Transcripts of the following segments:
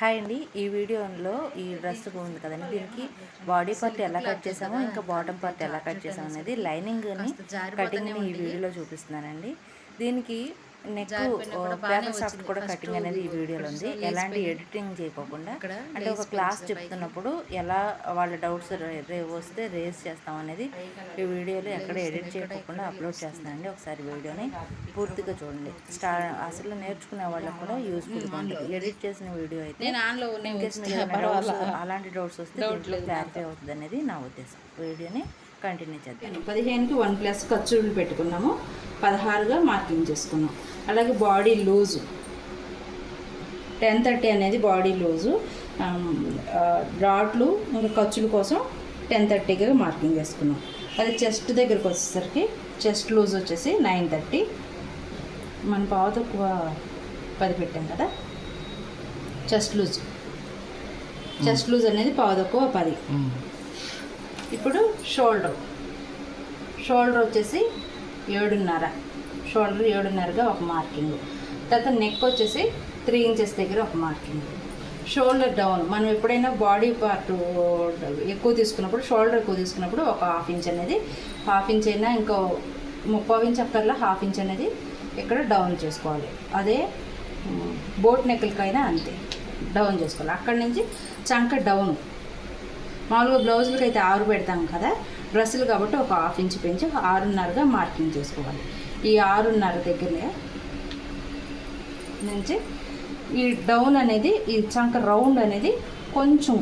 Hi అండి. ఈ వీడియోలో ఈ డ్రెస్ ఉంది కదండి. దీనికి బాడీ పార్ట్ ఎలా కట్ చేసామో ఇంకా బాటమ్ పార్ట్ ఎలా కట్ చేసామో అనేది లైనింగ్ని కటింగ్ని ఈ వీడియోలో చూపిస్తున్నానండి. దీనికి నెక్ పేపర్ సాఫ్ట్ కూడా కటింగ్ అనేది ఈ వీడియోలో ఉంది. ఎలాంటి ఎడిటింగ్ చేయకోకుండా అంటే ఒక క్లాస్ చెప్తున్నప్పుడు ఎలా వాళ్ళ డౌట్స్ వస్తే రేస్ చేస్తాం అనేది ఈ వీడియోలో ఎక్కడ ఎడిట్ చేయకోకుండా అప్లోడ్ చేస్తానండి ఒకసారి వీడియోని పూర్తిగా చూడండి. స్టా అసలు నేర్చుకునే వాళ్ళకి కూడా యూస్ఫుల్గా ఉంటుంది. ఎడిట్ చేసిన వీడియో అయితే అలాంటి డౌట్స్ వస్తే క్లారిఫై అవుతుంది అనేది నా ఉద్దేశం. వీడియోని కంటిన్యూ చేద్దాం. పదిహేనుకి వన్ ప్లస్ ఖర్చులు పెట్టుకున్నాము. పదహారుగా మార్కింగ్ చేసుకున్నాం. అలాగే బాడీ లూజు. టెన్ థర్టీ అనేది బాడీ లూజు. డాట్లు ఇంకా ఖర్చుల కోసం టెన్ థర్టీగా మార్కింగ్ చేసుకున్నాం. అది చెస్ట్ దగ్గరకు వచ్చేసరికి చెస్ట్ లూజ్ వచ్చేసి నైన్ థర్టీ. మన పావు తక్కువ పది పెట్టాం కదా? Chest loose. చెస్ట్ లూజ్ అనేది పావు తక్కువ పది. ఇప్పుడు షోల్డర్. షోల్డర్ వచ్చేసి ఏడున్నర. షోల్డర్ ఏడున్నరగా ఒక మార్కింగ్. తర్వాత నెక్ వచ్చేసి త్రీ ఇంచెస్ దగ్గర ఒక మార్కింగ్. Shoulder down. మనం ఎప్పుడైనా బాడీ పార్ట్ ఎక్కువ తీసుకున్నప్పుడు షోల్డర్ ఎక్కువ తీసుకున్నప్పుడు ఒక హాఫ్ ఇంచ్ అనేది హాఫ్ ఇంచ్ అయినా ఇంకో ముప్పై ఇంచ్ అక్కర్లా హాఫ్ ఇంచ్ అనేది ఇక్కడ డౌన్ చేసుకోవాలి. అదే బోట్ నెక్కులకైనా అంతే. డౌన్ చేసుకోవాలి. అక్కడి నుంచి చంక డౌన్. మామూలుగా బ్లౌజులకి అయితే ఆరు పెడతాం కదా డ్రెస్సులు కాబట్టి ఒక హాఫ్ ఇంచ్ పెంచి ఆరున్నరగా మార్కింగ్ చేసుకోవాలి. ఈ ఆరున్నర దగ్గరనే నుంచి ఈ డౌన్ అనేది ఈ చంక రౌండ్ అనేది కొంచెం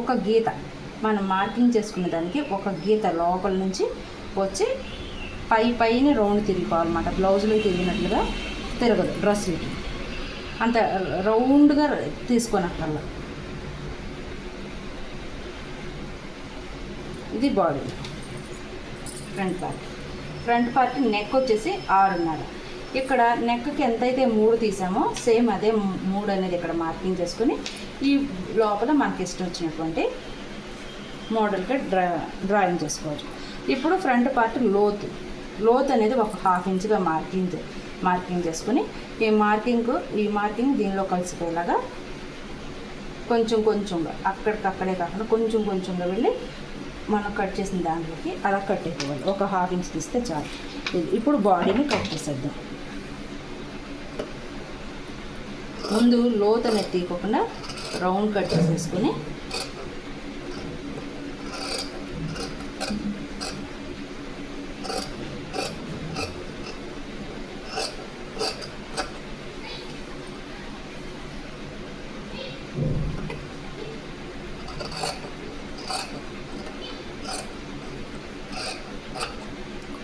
ఒక గీత మనం మార్కింగ్ చేసుకున్న దానికి ఒక గీత లోపల నుంచి వచ్చి పై పైన రౌండ్ తిరిగిపోవాలన్నమాట. బ్లౌజులు తిరిగినట్లుగా తిరగదు డ్రెస్సులకి. అంత రౌండ్గా తీసుకోనక్కర్లా ఇది body. Front part. Front part neck వచ్చేసి ఆరున్నర. ఇక్కడ నెక్కి ఎంతైతే మూడు తీసామో సేమ్ అదే మూడు అనేది ఇక్కడ మార్కింగ్ చేసుకుని ఈ లోపల మనకి ఇష్టం వచ్చినటువంటి మోడల్గా డ్రా డ్రాయింగ్ చేసుకోవచ్చు. ఇప్పుడు ఫ్రంట్ పార్ట్ లోతు. లోత్ అనేది ఒక హాఫ్ ఇంచ్గా మార్కింగ్ మార్కింగ్ చేసుకుని ఈ మార్కింగ్ ఈ మార్కింగ్ దీనిలో కలిసిపోయేలాగా కొంచెం కొంచెంగా అక్కడికక్కడే కాకుండా కొంచెం కొంచెంగా వెళ్ళి మనం కట్ చేసిన దాంట్లోకి అలా కట్ అయిపోవాలి. ఒక హాఫ్ ఇంచ్ తీస్తే చాలు. ఇప్పుడు బాడీని కట్ చేసేద్దాం. ముందు లోత్ అనేది తీయకుండా రౌండ్ కట్ చేసేసుకుని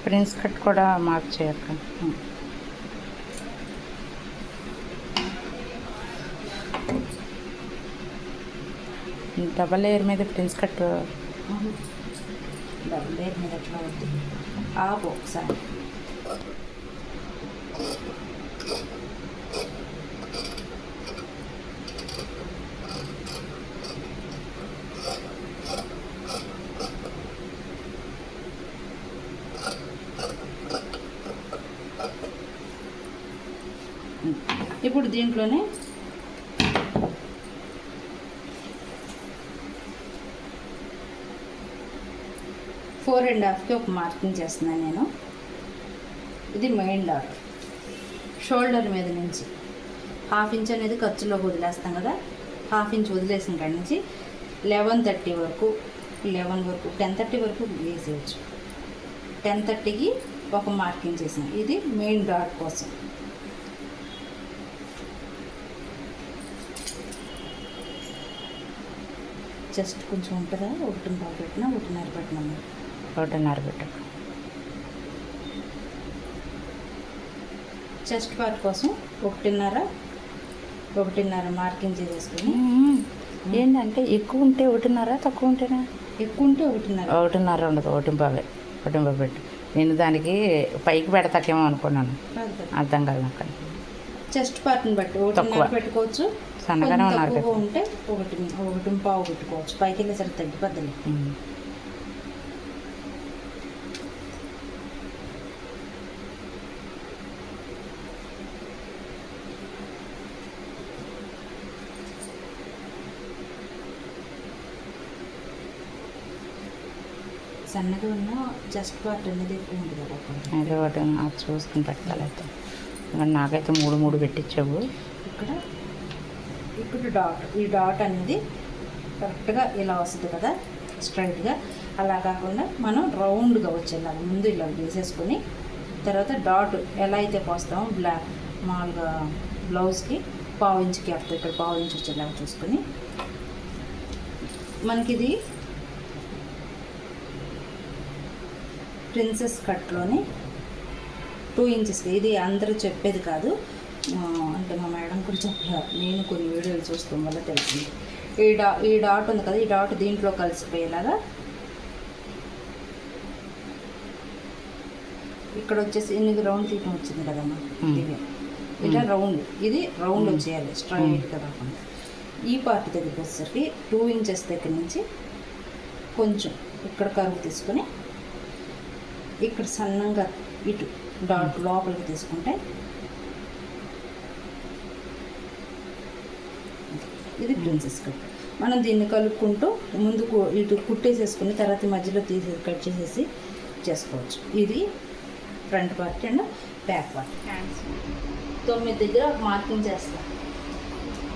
ప్రిన్స్ కట్ కూడా మార్క్ చేయక్క డబల్ లేయర్ మీద ప్రిన్స్ కట్ డబల్ లేయర్ మీద ఎట్లా అవుతుంది ఒకసారి ఇప్పుడు దీంట్లోనే ఫోర్ అండ్ హాఫ్కి ఒక మార్కింగ్ చేస్తున్నాను నేను. ఇది మెయిన్ డాట్. షోల్డర్ మీద నుంచి హాఫ్ ఇంచ్ అనేది ఖర్చులోకి వదిలేస్తాం కదా. హాఫ్ ఇంచ్ వదిలేసిన కాడి నుంచి లెవెన్ థర్టీ వరకు లెవెన్ వరకు టెన్ థర్టీ వరకు వేసేయచ్చు. టెన్ థర్టీకి ఒక మార్కింగ్ చేసాను ఇది మెయిన్ డాట్ కోసం. జస్ట్ కొంచెం ఉంటుందా? ఒకటి పావు పెట్టినా? ఒకటిన్నర పెట్టినా ఒకటిన్నర పెట్టు. చెస్ట్ పార్ట్ కోసం ఒకటిన్నర ఒకటిన్నర మార్కింగ్ చేసేసుకుని. ఏంటంటే ఎక్కువ ఉంటే ఒకటిన్నర తక్కువ ఉంటేనా? ఎక్కువ ఉంటే ఒకటిన్నర. ఒకటిన్నర ఉండదు ఒకటింపావే ఒకటింపావు పెట్టు. నేను దానికి పైకి పెడతాకేమో అనుకున్నాను. అర్థం కాదు నాకు. చెస్ట్ పార్ట్ని బట్టి ఒకటిన్నర. పెట్టుకోవచ్చు. సన్నగానే ఉన్నారు ఒకటి ఒకటి పావు పెట్టుకోవచ్చు. సన్నగా ఉన్న జస్ట్ పార్ట్ అనేది ఎక్కువ ఉంటుంది కదా అదే వాటి చూసుకుని పెట్టాలి అయితే. నాకైతే మూడు మూడు పెట్టించావు. ఇక్కడ ఇప్పుడు డాట్ ఈ డాట్ అనేది కరెక్ట్గా ఇలా వస్తుంది కదా స్ట్రైట్గా. అలా కాకుండా మనం రౌండ్గా వచ్చేలాగా ముందు ఇలా వేసేసుకొని తర్వాత డాట్ ఎలా అయితే పోస్తామో బ్లాక్ మామూలుగా బ్లౌజ్కి పావు ఇంచుకి అప్పుడు ఇక్కడ పావు ఇంచు వచ్చేలాగా చూసుకొని మనకి ఇది ప్రిన్సెస్ కట్లోని టూ ఇంచెస్ ఇది అందరూ చెప్పేది కాదు. అంటే మా మేడం కూడా చెప్పారు. నేను కొన్ని వీడియోలు చూస్తాం వల్ల తెలిసింది. ఈ డా ఈ డాట్ ఉంది కదా ఈ డాట్ దీంట్లో కలిసిపోయేలాగా ఇక్కడ వచ్చేసి ఎనిమిది రౌండ్ తీయటం వచ్చింది కదమ్మా. ఇది. ఇట్లా రౌండ్. ఇది రౌండ్ వచ్చేయాలి స్ట్రైట్గా కాకుండా ఈ పార్ట్ దగ్గరికి వచ్చేసరికి టూ ఇంచెస్ దగ్గర నుంచి కొంచెం ఇక్కడ కరువు తీసుకొని ఇక్కడ సన్నంగా ఇటు డాట్ లోపలికి తీసుకుంటే ఇది ప్రిన్సెస్ కట్ మనం దీన్ని కలుపుకుంటూ ముందుకు ఇటు కుట్టేసేసుకుని తర్వాత మధ్యలో తీసి కట్ చేసేసి చేసుకోవచ్చు. ఇది front part and back part. తొమ్మిది దగ్గర ఒక మార్కింగ్ చేస్తాను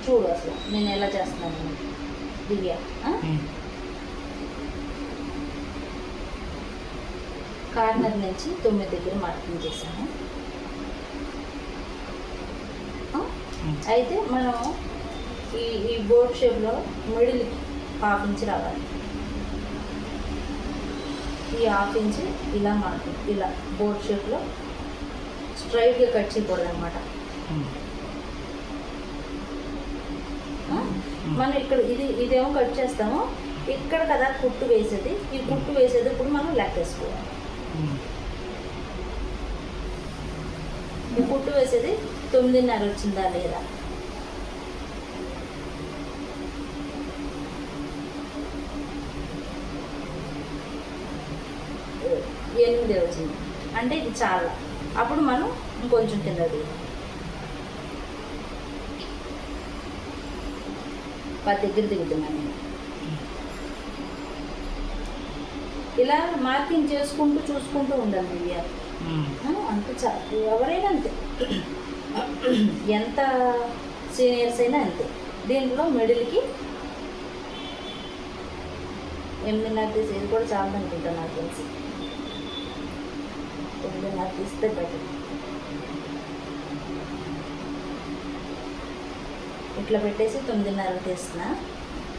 చూడు అసలు నేను ఎలా చేస్తున్నాను దివ్య? కార్నర్ నుంచి తొమ్మిది దగ్గర మార్కింగ్ చేశాను? అయితే మనం ఈ ఈ బోర్డ్ షేప్లో మిడిల్కి హాఫ్ ఇంచ్ రావాలి. ఈ హాఫ్ ఇంచ్ ఇలా మార్కింగ్ ఇలా బోర్డ్ షేప్లో స్ట్రైట్గా కట్ చేయకూడదు అనమాట మనం ఇక్కడ ఇది ఇదేమో కట్ చేస్తాము. ఇక్కడ కదా కుట్టు వేసేది. ఈ కుట్టు వేసేది ఇప్పుడు మనం లెక్కేసుకోవాలి ఈ కుట్టు వేసేది తొమ్మిదిన్నర వచ్చిందా లేదా? ఎనిమిది వచ్చింది అంటే ఇది చాలా. అప్పుడు మనం ఇంకొంచెం కింద పది దగ్గర దిగుతున్నాను నేను. ఇలా మార్కింగ్ చేసుకుంటూ చూసుకుంటూ ఉండాలి దివ్య ఆ, అంతే చా ఎవరైనా అంతే. ఎంత సీనియర్స్ అయినా అంతే. దీంట్లో మిడిల్కి ఎనిమిదిన్నర తీసి ఇది కూడా చాలా అనుకుంటా నాకు తెలిసి. ఎనిమిదిన్నర ఇస్తే బెటర్ ఇట్లా పెట్టేసి తొమ్మిదిన్నర తీసిన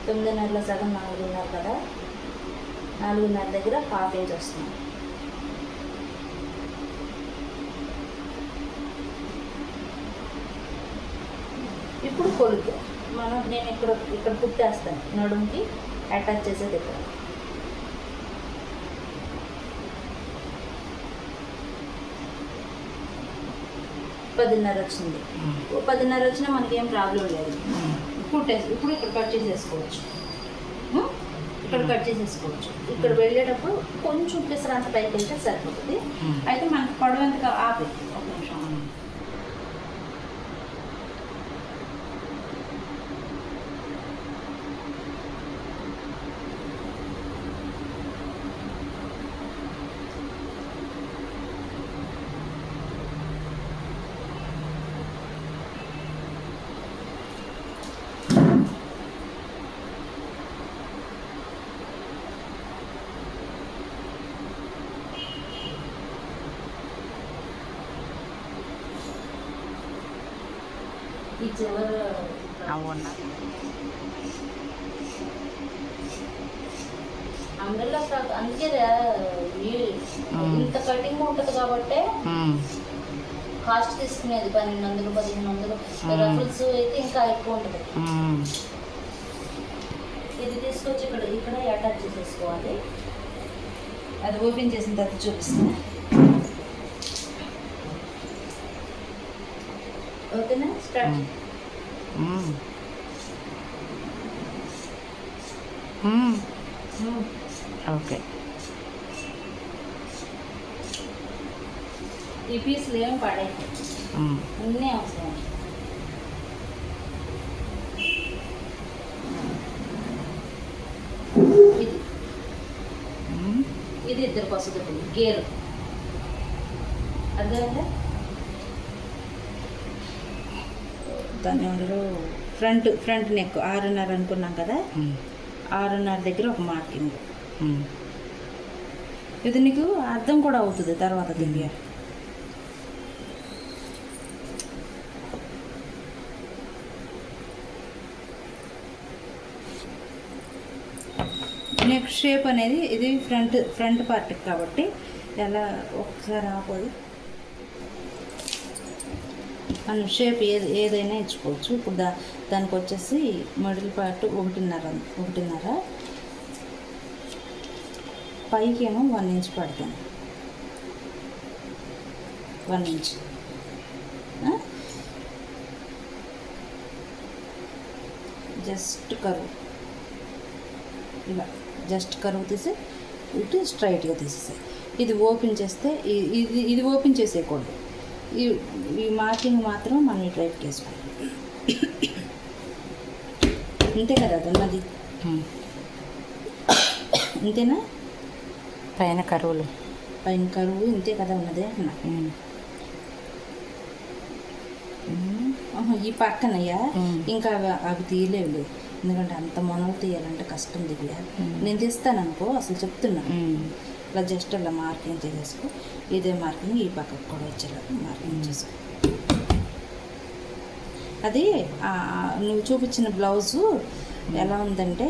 తొమ్మిదిన్నరలో సగం నాలుగున్నర కదా. నాలుగున్నర దగ్గర హాఫ్ ఇంచ్ వస్తుంది. ఇప్పుడు కొలుతు. మనం నేను ఇక్కడ ఇక్కడ కుట్టేస్తాను. నడుముకి అటాచ్ చేసేది ఇక్కడ పదిన్నర వచ్చింది. ఓ పదిన్నర వచ్చినా మనకి ఏం ప్రాబ్లం లేదు. కుట్టేసి ఇప్పుడు ఇక్కడ కట్ చేసేసుకోవచ్చు? ఇక్కడ కట్ చేసేసుకోవచ్చు. ఇక్కడ వెళ్ళేటప్పుడు కొంచెం పిసరంత పైకి వెళ్తే సరిపోతుంది. అయితే మనకి పొడవంతగా ఆపి ఒక నిమిషం ఈ చివరి అవునా? ఫ్రాక్ అందుకే. ఇంత కటింగ్ ఉంటుంది కాబట్టి కాస్ట్ తీసుకునేది పన్నెండు వందలు పదిహేను వందలు. రఫుల్స్ అయితే ఇంకా ఎక్కువ ఉంటుంది. ఇది తీసుకొచ్చి ఇక్కడ ఇక్కడ అటాచ్ చేసేసుకోవాలి అది ఓపెన్ చేసిన తర్వాత చూపిస్తాను. ఓకేనా స్టార్ట్ ఓకే ఈ పీసులు ఏం పడేది అన్నీ అవసరం ఇది ఇది దగ్గరకు వస్తుంది ఇప్పుడు గేర్ అర్థమైందా దాని అందరూ ఫ్రంట్ ఫ్రంట్ నెక్ ఆరున్నర అనుకున్నాం కదా? ఆరున్నర దగ్గర ఒక మార్కింగ్. ఇది నీకు అర్థం కూడా అవుతుంది తర్వాత దివ్య నెక్ షేప్ అనేది ఇది ఫ్రంట్ ఫ్రంట్ పార్ట్ కాబట్టి ఎలా ఒకసారి ఆపోదు మనం షేప్ ఏది ఏదైనా ఇచ్చుకోవచ్చు ఇప్పుడు దా దానికి వచ్చేసి మిడిల్ పార్ట్ ఒకటిన్నర ఒకటిన్నర. పైకి ఏమో వన్ ఇంచ్ పడుతుంది వన్ ఇంచ్. జస్ట్ కరువు. ఇలా జస్ట్ కరువు తీసి ఇటు స్ట్రైట్గా తీసేసాయి. ఇది ఓపెన్ చేస్తే ఇది ఇది ఓపెన్ చేసేయకూడదు ఈ ఈ మార్కింగ్ మాత్రం మనం ఇటు వైపుకి వేసుకోవాలి అంతే కదా అది ఉన్నది. అంతేనా పైన కరువులు. పైన కరువు ఇంతే కదా ఉన్నది ఈ పక్కనయ్యా. ఇంకా అవి అవి తీయలేవులే. ఎందుకంటే అంత మొనలు తీయాలంటే కష్టం మ్మ్. నేను తీస్తాను అనుకో అసలు చెప్తున్నా. ఇలా జస్ట్ అలా మార్కింగ్ చేసేసుకో ఇదే మార్కింగ్ ఈ పక్కకు కూడా వచ్చేలా మార్కింగ్ చేసుకో. అది నువ్వు చూపించిన బ్లౌజు ఎలా ఉందంటే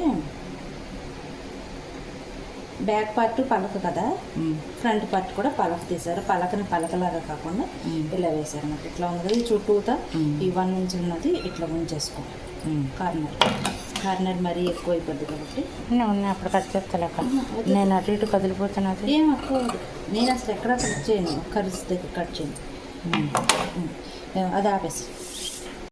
బ్యాక్ పార్ట్ పలక కదా? ఫ్రంట్ పార్ట్ కూడా పలక తీశారు. పలకని పలకలాగా కాకుండా. ఇలా వేశారు అన్నమాట ఇట్లా ఉంది కదా ఈ చుట్టూతా. ఈ వన్ ఇంచ్ ఉన్నది ఇట్లా ఉంచేసుకో. కార్నర్. కార్నర్ మరీ ఎక్కువ అయిపోద్ది కాబట్టి. ఉన్నాయి, అప్పుడు కట్ చేస్తలేక. నేను అటు ఇటు కదిలిపోతున్నది ఏం అవ్వదు. నేను అసలు ఎక్కడ కట్ చేయను. కర్రీస్ దగ్గర కట్ చేయను. అది ఆపేసి.